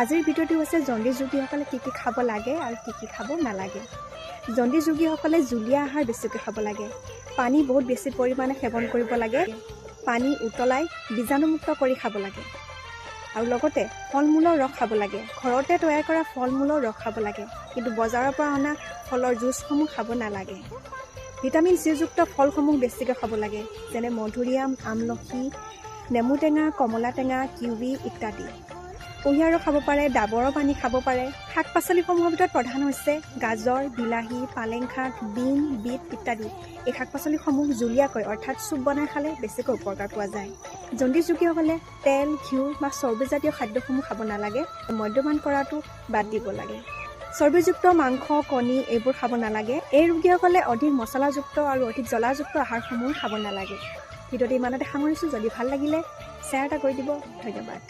আজিৰ ভিডিঅ'টো হৈছে জণ্ডিছ ৰোগীসকলে কি কি খাব লাগে আৰু কি কি খাব নালাগে। জণ্ডিছ ৰোগীসকলে জুলীয়া আহাৰ বেছিকৈ খাব লাগে। পানী বহুত বেছি পৰিমাণে সেৱন কৰিব লাগে। পানী উতলাই বীজাণুমুক্ত কৰি খাব লাগে। আৰু লগতে ফল মূলৰ ৰস খাব লাগে। ঘৰতে তৈয়াৰ কৰা ফল মূলৰ ৰস খাব লাগে। কিন্তু বজাৰৰ পৰা অনা ফলৰ জুচসমূহ খাব নালাগে। ভিটামিন চিযুক্ত ফলসমূহ বেছিকৈ খাব লাগে। যেনে মধুৰিআম আমলখি নেমু টেঙা কমলা টেঙা কিউবি ইত্যাদি। কুঁহিয়াৰো খাব পাৰে ডাবৰৰ পানী খাব পাৰে। শাক পাচলিসমূহৰ ভিতৰত প্ৰধান হৈছে গাজৰ বিলাহী পালেং শাক বিন বিট ইত্যাদি। এই শাক পাচলিসমূহ জুলীয়াকৈ অৰ্থাৎ চুপ বনাই খালে বেছিকৈ উপকাৰ পোৱা যায়। জণ্ডিছ ৰোগীসকলে তেল ঘিউ বা চৰ্বিজাতীয় খাদ্যসমূহ খাব নালাগে মদ্যপান কৰাটো বাদ দিব লাগে। চৰ্বিযুক্ত মাংস কণী এইবোৰ খাব নালাগে। এই ৰোগীসকলে অধিক মছলাযুক্ত আৰু অধিক জ্বলাযুক্ত আহাৰসমূহ খাব নালাগে। ভিডিঅ'টো ইমানতে সামৰিছোঁ। যদি ভাল লাগিলে শ্বেয়াৰ এটা কৰি দিব। ধন্যবাদ।